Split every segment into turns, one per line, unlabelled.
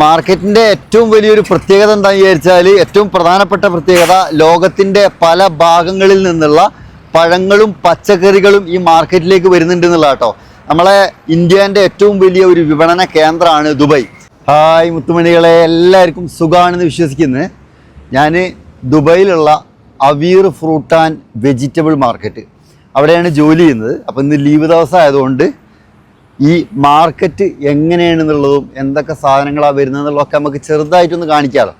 മാർക്കറ്റിന്റെ ഏറ്റവും വലിയൊരു പ്രത്യേകത എന്താണെന്ന് വിചാരിച്ചാൽ ഏറ്റവും പ്രധാനപ്പെട്ട പ്രത്യേകത ലോകത്തിന്റെ പല ഭാഗങ്ങളിൽ നിന്നുള്ള പഴങ്ങളും പച്ചക്കറികളും ഈ മാർക്കറ്റിലേക്ക് വരുന്നുണ്ട് എന്നുള്ള കേട്ടോ നമ്മളെ ഇന്ത്യന്റെ ഏറ്റവും വലിയ ഒരു വിപണന കേന്ദ്രമാണ് ദുബായ്. ഹായ് മുത്തുമണികളെ എല്ലാവർക്കും സുഖമാണെന്ന് വിശ്വസിക്കുന്നത് ഞാൻ ദുബായിലുള്ള Aweer fruit and vegetable market. അവിടെയാണ് ജോലി ചെയ്യുന്നത്. അപ്പോൾ ഇന്ന് ലീവ് ദിവസം ആയതുകൊണ്ട് ഈ മാർക്കറ്റ് എങ്ങനെയാണെന്നുള്ളതും എന്തൊക്കെ സാധനങ്ങളാണ് വരുന്നതെന്നുള്ളതൊക്കെ നമുക്ക് ചെറുതായിട്ടൊന്ന് കാണിക്കാമല്ലോ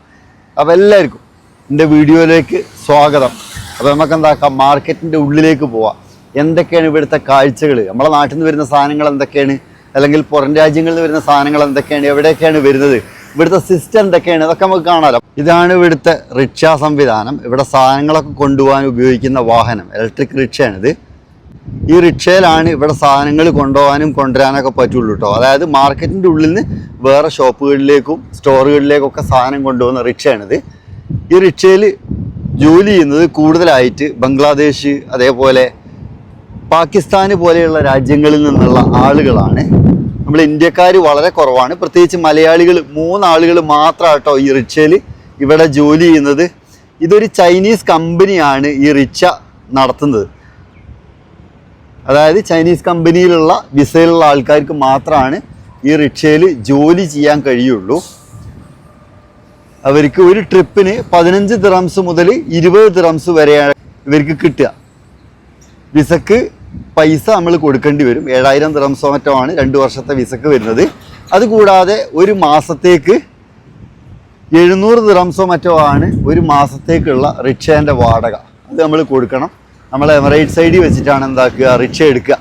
അപ്പോൾ എല്ലാവർക്കും എന്റെ വീഡിയോയിലേക്ക് സ്വാഗതം. അപ്പോൾ നമുക്ക് എന്താക്കാം മാർക്കറ്റിന്റെ ഉള്ളിലേക്ക് പോവാം. എന്തൊക്കെയാണ് ഇവിടുത്തെ കാഴ്ചകൾ നമ്മളെ നാട്ടിൽ നിന്ന് വരുന്ന സാധനങ്ങൾ എന്തൊക്കെയാണ്? അല്ലെങ്കിൽ പുറം രാജ്യങ്ങളിൽ നിന്ന് വരുന്ന സാധനങ്ങൾ എന്തൊക്കെയാണ്? എവിടെയൊക്കെയാണ് വരുന്നത്? ഇവിടുത്തെ സിസ്റ്റം എന്തൊക്കെയാണ്? അതൊക്കെ നമുക്ക് കാണാമല്ലോ ഇതാണ് ഇവിടുത്തെ റിക്ഷ സംവിധാനം. ഇവിടെ സാധനങ്ങളൊക്കെ കൊണ്ടുപോകാൻ ഉപയോഗിക്കുന്ന വാഹനം ഇലക്ട്രിക് റിക്ഷയാണിത്. ഈ റിക്ഷയിലാണ് ഇവിടെ സാധനങ്ങൾ കൊണ്ടുപോകാനും കൊണ്ടുവരാനൊക്കെ പറ്റുള്ളൂ കേട്ടോ അതായത് മാർക്കറ്റിന്റെ ഉള്ളിൽ നിന്ന് വേറെ ഷോപ്പുകളിലേക്കും സ്റ്റോറുകളിലേക്കൊക്കെ സാധനം കൊണ്ടുപോകുന്ന റിക്ഷയാണിത്. ഈ റിക്ഷയിൽ ജോലി ചെയ്യുന്നത് കൂടുതലായിട്ട് ബംഗ്ലാദേശ് അതേപോലെ പാകിസ്ഥാന് പോലെയുള്ള രാജ്യങ്ങളിൽ നിന്നുള്ള ആളുകളാണ്. നമ്മൾ ഇന്ത്യക്കാർ വളരെ കുറവാണ്. പ്രത്യേകിച്ച് മലയാളികൾ മൂന്നാളുകൾ മാത്രമാണ് കേട്ടോ ഈ റിക്ഷയിൽ ഇവിടെ ജോലി ചെയ്യുന്നത്. ഇതൊരു ചൈനീസ് കമ്പനിയാണ് ഈ റിക്ഷ നടത്തുന്നത്. അതായത് ചൈനീസ് കമ്പനിയിലുള്ള വിസയിലുള്ള ആൾക്കാർക്ക് മാത്രമാണ് ഈ റിക്ഷയിൽ ജോലി ചെയ്യാൻ കഴിയുള്ളൂ. അവർക്ക് ഒരു ട്രിപ്പിന് പതിനഞ്ച് ദ്രംസ് മുതൽ ഇരുപത് ദ്രംസ് വരെയാണ് ഇവർക്ക് കിട്ടുക. വിസക്ക് പൈസ നമ്മൾ കൊടുക്കേണ്ടി വരും. ഏഴായിരം ദ്രംസോ മറ്റോ രണ്ട് വർഷത്തെ വിസക്ക് വരുന്നത്. അതുകൂടാതെ ഒരു മാസത്തേക്ക് എഴുന്നൂറ് ദ്രംസോ മറ്റോ ആണ് ഒരു മാസത്തേക്കുള്ള റിക്ഷേന്റെ വാടക. അത് നമ്മൾ കൊടുക്കണം. നമ്മൾ എമറേറ്റ് സൈഡിൽ വെച്ചിട്ടാണ് എന്താക്കുക റിക്ഷ എടുക്കുക.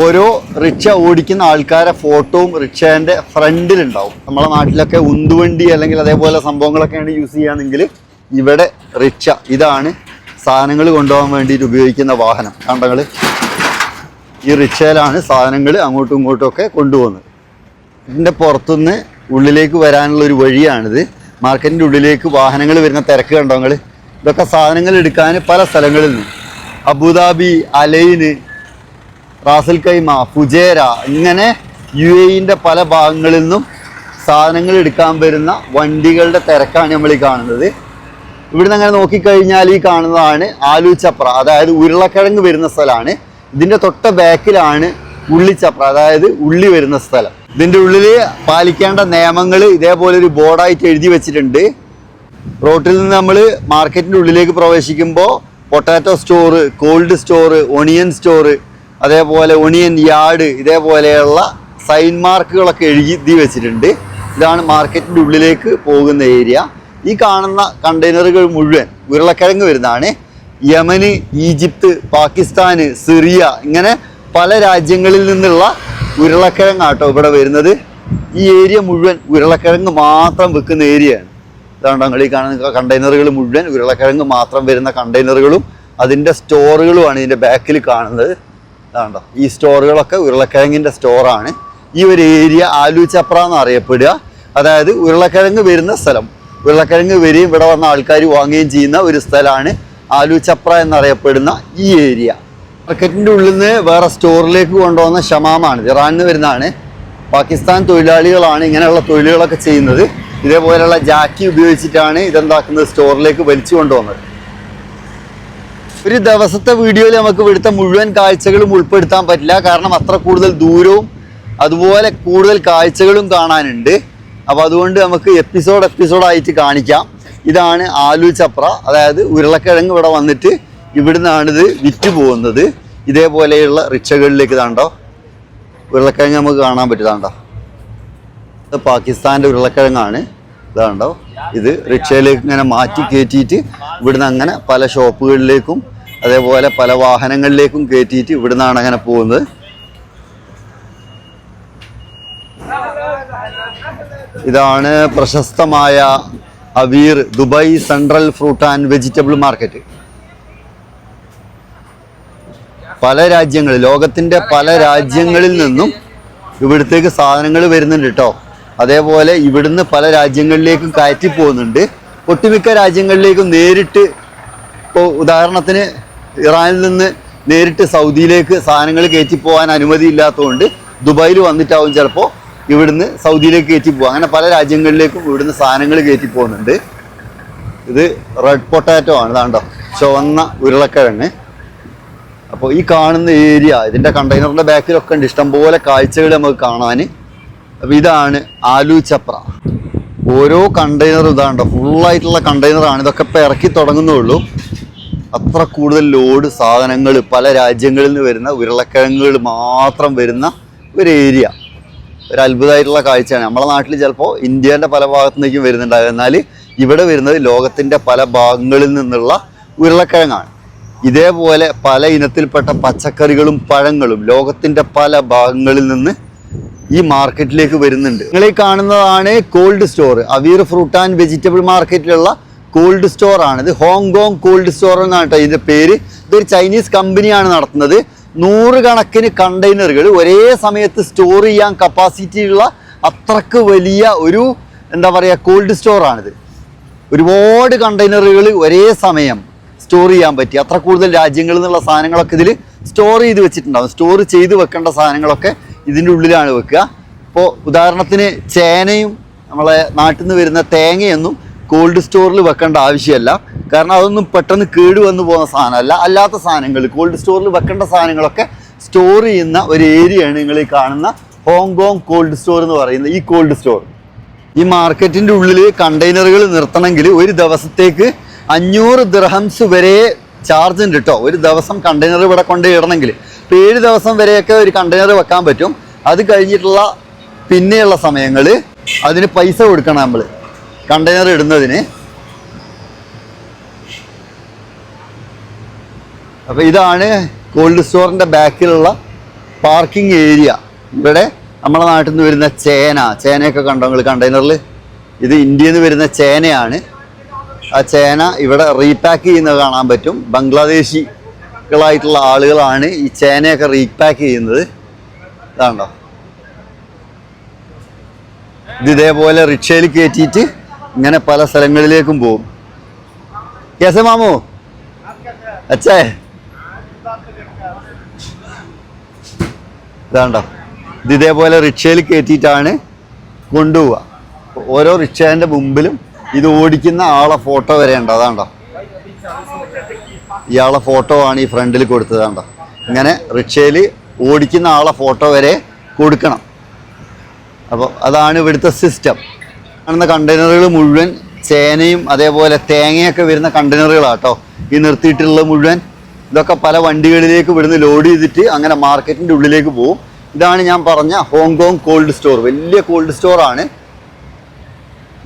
ഓരോ റിക്ഷ ഓടിക്കുന്ന ആൾക്കാരെ ഫോട്ടോവും റിക്ഷേന്റെ ഫ്രണ്ടിലുണ്ടാവും. നമ്മളെ നാട്ടിലൊക്കെ ഉന്തുവണ്ടി അല്ലെങ്കിൽ അതേപോലെ സംഭവങ്ങളൊക്കെയാണ് യൂസ് ചെയ്യുകയാണെങ്കിൽ ഇവിടെ റിക്ഷ ഇതാണ് സാധനങ്ങൾ കൊണ്ടുപോകാൻ വേണ്ടിയിട്ട് ഉപയോഗിക്കുന്ന വാഹനം. കണ്ടങ്ങൾ ഈ റിക്ഷയിലാണ് സാധനങ്ങൾ അങ്ങോട്ടും ഇങ്ങോട്ടും ഒക്കെ കൊണ്ടുപോകുന്നത്. ഇതിന്റെ പുറത്തുനിന്ന് ഉള്ളിലേക്ക് വരാനുള്ള ഒരു വഴിയാണിത്. മാർക്കറ്റിന്റെ ഉള്ളിലേക്ക് വാഹനങ്ങൾ വരുന്ന തിരക്ക് കണ്ടോ ഇതൊക്കെ സാധനങ്ങൾ എടുക്കാൻ പല സ്ഥലങ്ങളിൽ നിന്നും. Abu Dhabi Al Ain Ras al Khaimah Fujairah ഇങ്ങനെ യു എയിന്റെ പല ഭാഗങ്ങളിൽ നിന്നും സാധനങ്ങൾ എടുക്കാൻ വരുന്ന വണ്ടികളുടെ തിരക്കാണ് നമ്മൾ ഈ കാണുന്നത്. ഇവിടുന്ന് അങ്ങനെ നോക്കിക്കഴിഞ്ഞാൽ ഈ കാണുന്നതാണ് ആലുചപ്ര അതായത് ഉരുളക്കിഴങ്ങ് വരുന്ന സ്ഥലമാണ്. ഇതിന്റെ തൊട്ട ബാക്കിലാണ് ഉള്ളിച്ചപ്ര അതായത് ഉള്ളി വരുന്ന സ്ഥലം. ഇതിന്റെ ഉള്ളിൽ പാലിക്കേണ്ട നിയമങ്ങൾ ഇതേപോലെ ഒരു ബോർഡായിട്ട് എഴുതി വെച്ചിട്ടുണ്ട്. റോട്ടിൽ നിന്ന് നമ്മൾ മാർക്കറ്റിന്റെ ഉള്ളിലേക്ക് പ്രവേശിക്കുമ്പോൾ potato store cold store onion store അതേപോലെ ഒണിയൻ യാർഡ് ഇതേപോലെയുള്ള സൈൻ മാർക്കുകളൊക്കെ എഴുതി വെച്ചിട്ടുണ്ട്. ഇതാണ് മാർക്കറ്റിന്റെ ഉള്ളിലേക്ക് പോകുന്ന ഏരിയ ഈ കാണുന്ന കണ്ടെയ്നറുകൾ മുഴുവൻ ഉരുളക്കിഴങ്ങ് വരുന്നതാണ്. യമന് ഈജിപ്ത് പാകിസ്ഥാന് സിറിയ ഇങ്ങനെ പല രാജ്യങ്ങളിൽ നിന്നുള്ള ഉരുളക്കിഴങ്ങാട്ടോ ഇവിടെ വരുന്നത്. ഈ ഏരിയ മുഴുവൻ ഉരുളക്കിഴങ്ങ് മാത്രം വെക്കുന്ന ഏരിയയാണ് ഇതാണ് കാണുന്ന കണ്ടെയ്നറുകൾ മുഴുവൻ ഉരുളക്കിഴങ്ങ് മാത്രം വരുന്ന കണ്ടെയ്നറുകളും അതിന്റെ സ്റ്റോറുകളുമാണ് ഇതിന്റെ ബാക്കിൽ കാണുന്നത്. ഇതാണ്ടോ. ഈ സ്റ്റോറുകളൊക്കെ ഉരുളക്കിഴങ്ങിന്റെ സ്റ്റോറാണ് ഈ ഒരു ഏരിയ ആലു ചപ്ര എന്ന് അറിയപ്പെടുക അതായത് ഉരുളക്കിഴങ്ങ് വരുന്ന സ്ഥലം. ഉരുളക്കിഴങ്ങ് വരികയും ഇവിടെ വന്ന ആൾക്കാർ വാങ്ങുകയും ചെയ്യുന്ന ഒരു സ്ഥലമാണ് ആലു ചപ്ര എന്നറിയപ്പെടുന്ന ഈ ഏരിയ മാർക്കറ്റിന്റെ ഉള്ളിൽ നിന്ന് വേറെ സ്റ്റോറിലേക്ക് കൊണ്ടുവന്ന ഷമാമാണ്. ഇറാനിൽ വരുന്നതാണ്. പാകിസ്ഥാൻ തൊഴിലാളികളാണ് ഇങ്ങനെയുള്ള തൊഴിലുകളൊക്കെ ചെയ്യുന്നത്. ഇതേപോലെയുള്ള ജാക്കി ഉപയോഗിച്ചിട്ടാണ് ഇതെന്താക്കുന്നത് സ്റ്റോറിലേക്ക് വലിച്ചു കൊണ്ടുവന്നത്. ഒരു ദിവസത്തെ വീഡിയോയിൽ നമുക്ക് ഇവിടുത്തെ മുഴുവൻ കാഴ്ചകളും ഉൾപ്പെടുത്താൻ പറ്റില്ല. കാരണം അത്ര കൂടുതൽ ദൂരവും അതുപോലെ കൂടുതൽ കാഴ്ചകളും കാണാനുണ്ട്. അപ്പോൾ അതുകൊണ്ട് നമുക്ക് എപ്പിസോഡ് എപ്പിസോഡായിട്ട് കാണിക്കാം. ഇതാണ് ആലു ചപ്ര. അതായത് ഉരുളക്കിഴങ്ങ് ഇവിടെ വന്നിട്ട് ഇവിടുന്നാണിത് വിറ്റ് പോകുന്നത്. ഇതേപോലെയുള്ള റിക്ഷകളിലേക്ക് ഇതാണ്ടോ. ഉരുളക്കിഴങ്ങ് നമുക്ക് കാണാൻ പറ്റുതാണ്ടോ ഇത് പാകിസ്ഥാന്റെ ഉരുളക്കിഴങ്ങാണ്. ഇതാണ്ടോ ഇത് റിക്ഷയിലേക്ക് ഇങ്ങനെ മാറ്റി കയറ്റിയിട്ട് ഇവിടുന്ന് അങ്ങനെ പല ഷോപ്പുകളിലേക്കും അതേപോലെ പല വാഹനങ്ങളിലേക്കും കയറ്റിയിട്ട് ഇവിടുന്നാണ് അങ്ങനെ പോകുന്നത്. ഇതാണ് പ്രശസ്തമായ Aweer Dubai central fruit and vegetable market. പല രാജ്യങ്ങളിൽ ലോകത്തിന്റെ പല രാജ്യങ്ങളിൽ നിന്നും ഇവിടത്തേക്ക് സാധനങ്ങൾ വരുന്നുണ്ട് കേട്ടോ. അതേപോലെ ഇവിടുന്ന് പല രാജ്യങ്ങളിലേക്കും കയറ്റി പോകുന്നുണ്ട്. ഒട്ടുമിക്ക രാജ്യങ്ങളിലേക്കും നേരിട്ട് ഇപ്പോൾ ഉദാഹരണത്തിന് ഇറാനിൽ നിന്ന് നേരിട്ട് സൗദിയിലേക്ക് സാധനങ്ങൾ കയറ്റി പോകാൻ അനുമതി ഇല്ലാത്തതുകൊണ്ട് ദുബായിൽ വന്നിട്ടാവും ചിലപ്പോൾ ഇവിടുന്ന് സൗദിയിലേക്ക് കയറ്റി പോകും അങ്ങനെ പല രാജ്യങ്ങളിലേക്കും ഇവിടുന്ന് സാധനങ്ങൾ കയറ്റി പോകുന്നുണ്ട്. ഇത് റെഡ് പൊട്ടാറ്റോ ആണ്. ഇതാണ്ടോ? ചുവന്ന ഉരുളക്കിഴങ്ങ്. അപ്പോൾ ഈ കാണുന്ന ഏരിയ ഇതിന്റെ കണ്ടെയ്നറിന്റെ ബാക്കിലൊക്കെ ഉണ്ട്. ഇഷ്ടംപോലെ കാഴ്ചകൾ നമുക്ക് കാണാൻ അപ്പോൾ ഇതാണ് ആലു ചപ്ര. ഓരോ കണ്ടെയ്നറും ഇതാണ്ടോ ഫുള്ളായിട്ടുള്ള കണ്ടെയ്നറാണ് ഇതൊക്കെ ഇപ്പോൾ ഇറക്കി തുടങ്ങുന്നുള്ളൂ. അത്ര കൂടുതൽ ലോഡ് സാധനങ്ങൾ പല രാജ്യങ്ങളിൽ നിന്ന് വരുന്ന ഉരുളക്കിഴങ്ങുകൾ മാത്രം വരുന്ന ഒരു ഏരിയ ഒരു അത്ഭുതമായിട്ടുള്ള കാഴ്ചയാണ്. നമ്മുടെ നാട്ടിൽ ചിലപ്പോൾ ഇന്ത്യന്റെ പല ഭാഗത്തു നിന്നേക്കും വരുന്നുണ്ടാകും. എന്നാൽ ഇവിടെ വരുന്നത് ലോകത്തിന്റെ പല ഭാഗങ്ങളിൽ നിന്നുള്ള ഉരുളക്കിഴങ്ങാണ്. ഇതേപോലെ പല ഇനത്തിൽപ്പെട്ട പച്ചക്കറികളും പഴങ്ങളും ലോകത്തിന്റെ പല ഭാഗങ്ങളിൽ നിന്ന് ഈ മാർക്കറ്റിലേക്ക് വരുന്നുണ്ട്. നിങ്ങൾ ഈ കാണുന്നതാണ് cold store Aweer fruit and vegetable മാർക്കറ്റിലുള്ള cold store ആണ്. ഇത് ഹോങ്കോങ് കോൾഡ് സ്റ്റോർ എന്നാണ് കേട്ടോ ഇതിന്റെ പേര്. ഇതൊരു ചൈനീസ് കമ്പനിയാണ് നടത്തുന്നത്. നൂറുകണക്കിന് കണ്ടെയ്നറുകൾ ഒരേ സമയത്ത് സ്റ്റോർ ചെയ്യാൻ കപ്പാസിറ്റി ഉള്ള അത്രയ്ക്ക് വലിയ ഒരു എന്താ പറയുക കോൾഡ് സ്റ്റോർ ആണിത്. ഒരുപാട് കണ്ടെയ്നറുകൾ ഒരേ സമയം സ്റ്റോർ ചെയ്യാൻ പറ്റി. അത്ര കൂടുതൽ രാജ്യങ്ങളിൽ നിന്നുള്ള സാധനങ്ങളൊക്കെ ഇതിൽ സ്റ്റോർ ചെയ്ത് വെച്ചിട്ടുണ്ടാവും. സ്റ്റോർ ചെയ്ത് വെക്കേണ്ട സാധനങ്ങളൊക്കെ ഇതിന്റെ ഉള്ളിലാണ് വെക്കുക. ഇപ്പോൾ ഉദാഹരണത്തിന് ചേനയും നമ്മളെ നാട്ടിൽ നിന്ന് വരുന്ന തേങ്ങയൊന്നും കോൾഡ് സ്റ്റോറിൽ വെക്കേണ്ട ആവശ്യമല്ല കാരണം അതൊന്നും പെട്ടെന്ന് കേട് വന്നു പോകുന്ന സാധനമല്ല. അല്ലാത്ത സാധനങ്ങൾ കോൾഡ് സ്റ്റോറിൽ വെക്കേണ്ട സാധനങ്ങളൊക്കെ സ്റ്റോർ ചെയ്യുന്ന ഒരു ഏരിയയാണ് നിങ്ങൾ ഈ കാണുന്ന ഹോങ്കോങ് കോൾഡ് സ്റ്റോർ എന്ന് പറയുന്ന ഈ കോൾഡ് സ്റ്റോർ ഈ മാർക്കറ്റിന്റെ ഉള്ളിൽ കണ്ടെയ്നറുകൾ നിർത്തണമെങ്കിൽ ഒരു ദിവസത്തേക്ക് അഞ്ഞൂറ് ദിർഹംസ് വരെ ചാർജ് ഉണ്ട് കേട്ടോ ഒരു ദിവസം കണ്ടെയ്നർ ഇവിടെ കൊണ്ട് ഇടണമെങ്കിൽ ഏഴ് ദിവസം വരെയൊക്കെ ഒരു കണ്ടെയ്നർ വെക്കാൻ പറ്റും. അത് കഴിഞ്ഞിട്ടുള്ള പിന്നെയുള്ള സമയങ്ങൾ അതിന് പൈസ കൊടുക്കണം നമ്മൾ കണ്ടെയ്നർ ഇടുന്നതിന്. അപ്പോൾ ഇതാണ് കോൾഡ് സ്റ്റോറിന്റെ ബാക്കിലുള്ള പാർക്കിംഗ് ഏരിയ ഇവിടെ നമ്മുടെ നാട്ടിൽ നിന്ന് വരുന്ന ചേന. ചേനയൊക്കെ കണ്ടോ നിങ്ങൾ കണ്ടെയ്നറിൽ ഇത് ഇന്ത്യയിൽ നിന്ന് വരുന്ന ചേനയാണ്. ആ ചേന ഇവിടെ റീപാക്ക് ചെയ്യുന്നത് കാണാൻ പറ്റും. ബംഗ്ലാദേശികളായിട്ടുള്ള ആളുകളാണ് ഈ ചേനയൊക്കെ റീപാക്ക് ചെയ്യുന്നത്. ഇതാണ്ടോ? ഇത് ഇതേപോലെ റിക്ഷയിൽ കയറ്റിയിട്ട് ഇങ്ങനെ പല സ്ഥലങ്ങളിലേക്കും പോകും. കേസ മാമോ? അച്ഛേ? ഇതാണ്ടോ? ഇത് ഇതേപോലെ റിക്ഷയിൽ കയറ്റിയിട്ടാണ് കൊണ്ടുപോവുക. ഓരോ റിക്ഷേന്റെ മുമ്പിലും ഇത് ഓടിക്കുന്ന ആളെ ഫോട്ടോ വരെ ഉണ്ടോ. അതാണ്ടോ? ഇയാളെ ഫോട്ടോ ആണ് ഈ ഫ്രണ്ടിൽ കൊടുത്തതാണ്ടോ ഇങ്ങനെ റിക്ഷയിൽ ഓടിക്കുന്ന ആളെ ഫോട്ടോ വരെ കൊടുക്കണം. അപ്പോൾ അതാണ് ഇവിടുത്തെ സിസ്റ്റം കാണുന്ന കണ്ടെയ്നറുകൾ മുഴുവൻ ചേനയും അതേപോലെ തേങ്ങയൊക്കെ വരുന്ന കണ്ടെയ്നറുകളാട്ടോ ഈ നിർത്തിയിട്ടുള്ള മുഴുവൻ ഇതൊക്കെ പല വണ്ടികളിലേക്ക് ഇവിടുന്ന് ലോഡ് ചെയ്തിട്ട് അങ്ങനെ മാർക്കറ്റിന്റെ ഉള്ളിലേക്ക് പോകും ഇതാണ് ഞാൻ പറഞ്ഞ ഹോങ്കോങ് കോൾഡ് സ്റ്റോർ വലിയ കോൾഡ് സ്റ്റോറാണ്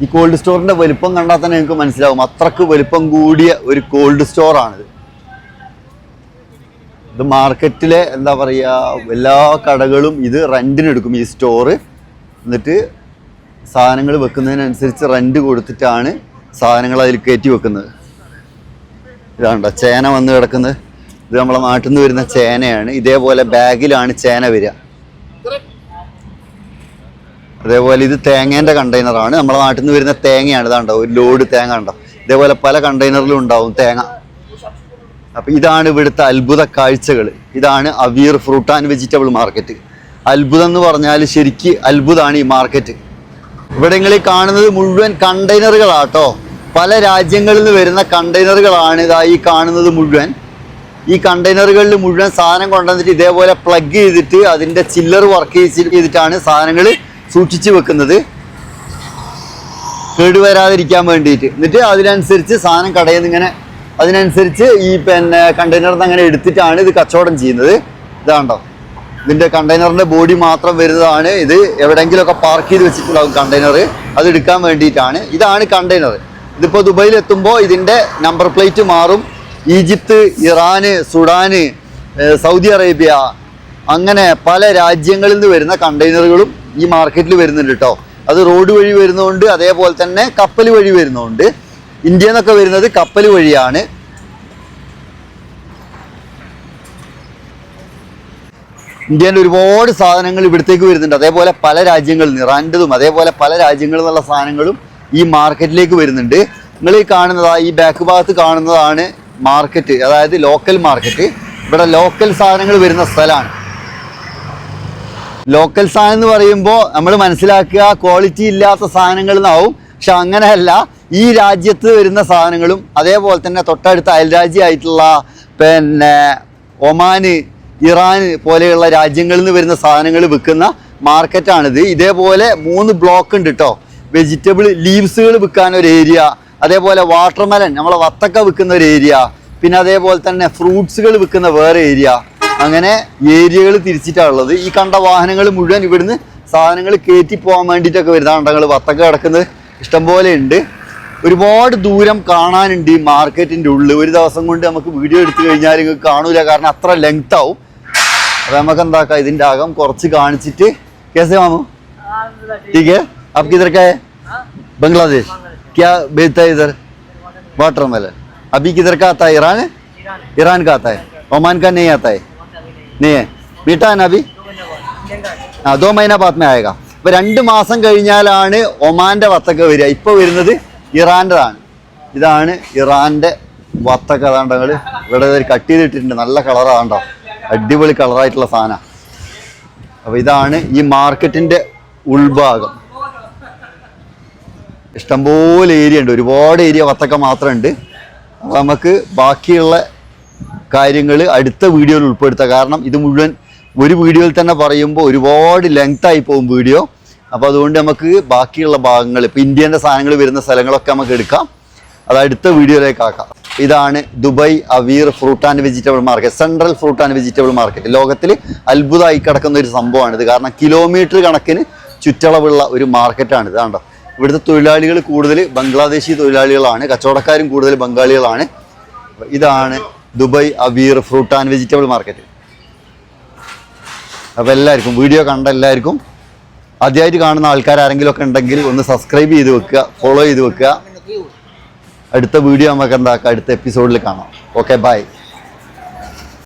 ഈ കോൾഡ് സ്റ്റോറിന്റെ വലുപ്പം കണ്ടാൽ തന്നെ നിങ്ങൾക്ക് മനസ്സിലാവും. അത്രയ്ക്ക് വലുപ്പം കൂടിയ ഒരു കോൾഡ് സ്റ്റോർ ആണിത്. ഇത് മാർക്കറ്റിലെ എന്താ പറയുക എല്ലാ കടകളും ഇത് റെന്റിനെടുക്കും ഈ സ്റ്റോറ് എന്നിട്ട് സാധനങ്ങൾ വെക്കുന്നതിനനുസരിച്ച് റെന്റ് കൊടുത്തിട്ടാണ് സാധനങ്ങൾ അതിൽ കയറ്റി വെക്കുന്നത്. ഇതാണ്ട ചേന വന്ന് കിടക്കുന്നത്. ഇത് നമ്മളെ നാട്ടിൽ നിന്ന് വരുന്ന ചേനയാണ്. ഇതേപോലെ ബാഗിലാണ് ചേന വരിക. അതേപോലെ ഇത് തേങ്ങേന്റെ കണ്ടെയ്നറാണ് നമ്മളെ നാട്ടിൽ നിന്ന് വരുന്ന തേങ്ങയാണ്. ഇതാണ്ടോ ഒരു ലോഡ് തേങ്ങ ഉണ്ടോ ഇതേപോലെ പല കണ്ടെയ്നറിലും ഉണ്ടാവും തേങ്ങ. അപ്പം ഇതാണ് ഇവിടുത്തെ അത്ഭുത കാഴ്ചകൾ ഇതാണ് Aweer fruit and vegetable market അത്ഭുതം എന്ന് പറഞ്ഞാൽ ശരിക്ക് അത്ഭുതമാണ് ഈ മാർക്കറ്റ് ഇവിടെ നിങ്ങൾ കാണുന്നത് മുഴുവൻ കണ്ടെയ്നറുകളാട്ടോ. പല രാജ്യങ്ങളിൽ നിന്ന് വരുന്ന കണ്ടെയ്നറുകളാണ് ഇതാ ഈ കാണുന്നത് മുഴുവൻ. ഈ കണ്ടെയ്നറുകളിൽ മുഴുവൻ സാധനം കൊണ്ടുവന്നിട്ട് ഇതേപോലെ പ്ലഗ് ചെയ്തിട്ട് അതിന്റെ ചില്ലർ വർക്ക് ചെയ്തിട്ടാണ് സാധനങ്ങൾ സൂക്ഷിച്ചു വെക്കുന്നത്. കേടുവരാതിരിക്കാൻ വേണ്ടിയിട്ട്. എന്നിട്ട് അതിനനുസരിച്ച് സാധനം കടയിൽ നിന്ന് ഇങ്ങനെ അതിനനുസരിച്ച് ഈ പിന്നെ കണ്ടെയ്നറിൽ അങ്ങനെ എടുത്തിട്ടാണ് ഇത് കച്ചവടം ചെയ്യുന്നത്. ഇതാണ്ടോ. ഇതിന്റെ കണ്ടെയ്നറിന്റെ ബോഡി മാത്രം വരുന്നതാണ് ഇത്. എവിടെയെങ്കിലുമൊക്കെ പാർക്ക് ചെയ്ത് വെച്ചിട്ടുള്ള കണ്ടെയ്നർ അത് എടുക്കാൻ വേണ്ടിയിട്ടാണ്. ഇതാണ് കണ്ടെയ്നർ ഇതിപ്പോൾ ദുബൈയിൽ എത്തുമ്പോൾ ഇതിന്റെ നമ്പർ പ്ലേറ്റ് മാറും. Egypt Iran Sudan Saudi Arabia അങ്ങനെ പല രാജ്യങ്ങളിൽ നിന്ന് വരുന്ന കണ്ടെയ്നറുകളും ഈ മാർക്കറ്റിൽ വരുന്നുണ്ട് കേട്ടോ അത് റോഡ് വഴി വരുന്നതുകൊണ്ട് അതേപോലെ തന്നെ കപ്പൽ വഴി വരുന്നതുകൊണ്ട് ഇന്ത്യയിൽ നിന്നൊക്കെ വരുന്നത് കപ്പൽ വഴിയാണ്. ഇന്ത്യയിൽ ഒരുപാട് സാധനങ്ങൾ ഇവിടത്തേക്ക് വരുന്നുണ്ട്. അതേപോലെ പല രാജ്യങ്ങളിൽ നിന്ന് അതേപോലെ പല രാജ്യങ്ങളിൽ നിന്നുള്ള സാധനങ്ങളും ഈ മാർക്കറ്റിലേക്ക് വരുന്നുണ്ട്. നിങ്ങൾ ഈ കാണുന്നതാ ഈ ബാക്ക് ഭാഗത്ത് കാണുന്നതാണ് മാർക്കറ്റ് അതായത് ലോക്കൽ മാർക്കറ്റ്. ഇവിടെ ലോക്കൽ സാധനങ്ങൾ വരുന്ന സ്ഥലമാണ്. ലോക്കൽ സാധനം എന്ന് പറയുമ്പോൾ നമ്മൾ മനസ്സിലാക്കുക ക്വാളിറ്റി ഇല്ലാത്ത സാധനങ്ങൾ എന്നാവും. പക്ഷെ അങ്ങനെയല്ല ഈ രാജ്യത്ത് വരുന്ന സാധനങ്ങളും അതേപോലെ തന്നെ തൊട്ടടുത്ത അയൽരാജ്യമായിട്ടുള്ള പിന്നെ ഒമാന് ഇറാൻ പോലെയുള്ള രാജ്യങ്ങളിൽ നിന്ന് വരുന്ന സാധനങ്ങൾ വിൽക്കുന്ന മാർക്കറ്റാണിത്. ഇതേപോലെ മൂന്ന് ബ്ലോക്ക് ഉണ്ട് കേട്ടോ വെജിറ്റബിൾ ലീവ്സുകൾ വിൽക്കാൻ ഒരു ഏരിയ അതേപോലെ വാട്ടർമെലൻ നമ്മളെ വത്തക്ക വിൽക്കുന്ന ഒരു ഏരിയ പിന്നെ അതേപോലെ തന്നെ ഫ്രൂട്ട്സുകൾ വിൽക്കുന്ന വേറെ ഏരിയ അങ്ങനെ ഏരിയകൾ തിരിച്ചിട്ടാണ് ഉള്ളത്. ഈ കണ്ട വാഹനങ്ങൾ മുഴുവൻ ഇവിടുന്ന് സാധനങ്ങൾ കയറ്റി പോകാൻ വേണ്ടിയിട്ടൊക്കെ വരുന്നതാണ് ഞങ്ങൾ വത്തക്ക കിടക്കുന്നത്. ഇഷ്ടംപോലെ ഉണ്ട് ഒരുപാട് ദൂരം കാണാനുണ്ട് ഈ മാർക്കറ്റിൻ്റെ ഉള്ളിൽ ഒരു ദിവസം കൊണ്ട് നമുക്ക് വീഡിയോ എടുത്തു കഴിഞ്ഞാൽ നിങ്ങൾക്ക് കാണൂല കാരണം അത്ര ലെങ്ത് ആവും അപ്പോൾ നമുക്ക് എന്താക്കാം ഇതിൻ്റെ അകം കുറച്ച് കാണിച്ചിട്ട് കേസേ മാമു ठीक है आप किधर का है बांग्लादेश क्या बेचता है इधर वाटरमेलन अभी किधर का आता है ईरान है ईरान का आता है ओमान का नहीं आता है नहीं है मीठा है ना अभी ആ ദോ മൈന ബാത് മേ ആയേഗ ഇപ്പൊ രണ്ട് മാസം കഴിഞ്ഞാലാണ് ഒമാന്റെ വത്തക്ക വരിക. ഇപ്പൊ വരുന്നത് ഇറാന്റെതാണ് ഇതാണ് ഇറാന്റെ വത്തക്ക അതാണ്ട് ഞങ്ങൾ ഇവിടെ ഒരു കട്ട് ചെയ്തിട്ടിട്ടുണ്ട്. നല്ല കളറാണ്ടോ അടിപൊളി കളറായിട്ടുള്ള സാധനം. അപ്പൊ ഇതാണ് ഈ മാർക്കറ്റിന്റെ ഉൾഭാഗം. ഇഷ്ടംപോലെ ഏരിയ ഉണ്ട്. ഒരുപാട് ഏരിയ വത്തക്ക മാത്രമുണ്ട്. അപ്പോൾ നമുക്ക് ബാക്കിയുള്ള കാര്യങ്ങൾ അടുത്ത വീഡിയോയിൽ ഉൾപ്പെടുത്താം. കാരണം ഇത് മുഴുവൻ ഒരു വീഡിയോയിൽ തന്നെ പറയുമ്പോൾ ഒരുപാട് ലെങ്ത് ആയി പോകും വീഡിയോ. അപ്പോൾ അതുകൊണ്ട് നമുക്ക് ബാക്കിയുള്ള ഭാഗങ്ങൾ ഇപ്പോൾ ഇന്ത്യന്റെ സാധനങ്ങൾ വരുന്ന സ്ഥലങ്ങളൊക്കെ നമുക്ക് എടുക്കാം. അത് അടുത്ത വീഡിയോയിലേക്ക് ആക്കാം. ഇതാണ് Dubai Aweer fruit and vegetable market central fruit and vegetable market ലോകത്തിൽ അത്ഭുതമായി കിടക്കുന്ന ഒരു സംഭവമാണിത്. കാരണം കിലോമീറ്റർ കണക്കിന് ചുറ്റളവുള്ള ഒരു മാർക്കറ്റാണ് കണ്ടോ? ഇവിടുത്തെ തൊഴിലാളികൾ കൂടുതൽ ബംഗ്ലാദേശി തൊഴിലാളികളാണ് കച്ചവടക്കാരും കൂടുതൽ ബംഗാളികളാണ്. ഇതാണ് Dubai Aweer fruit and vegetable market അപ്പോൾ എല്ലാവർക്കും വീഡിയോ കണ്ട എല്ലാവർക്കും ആദ്യമായിട്ട് കാണുന്ന ആൾക്കാർ ആരെങ്കിലും ഒക്കെ ഉണ്ടെങ്കിൽ ഒന്ന് സബ്സ്ക്രൈബ് ചെയ്ത് വെക്കുക ഫോളോ ചെയ്ത് വെക്കുക. അടുത്ത വീഡിയോ നമുക്ക് എന്താക്കാം? അടുത്ത എപ്പിസോഡിൽ കാണാം. Okay bye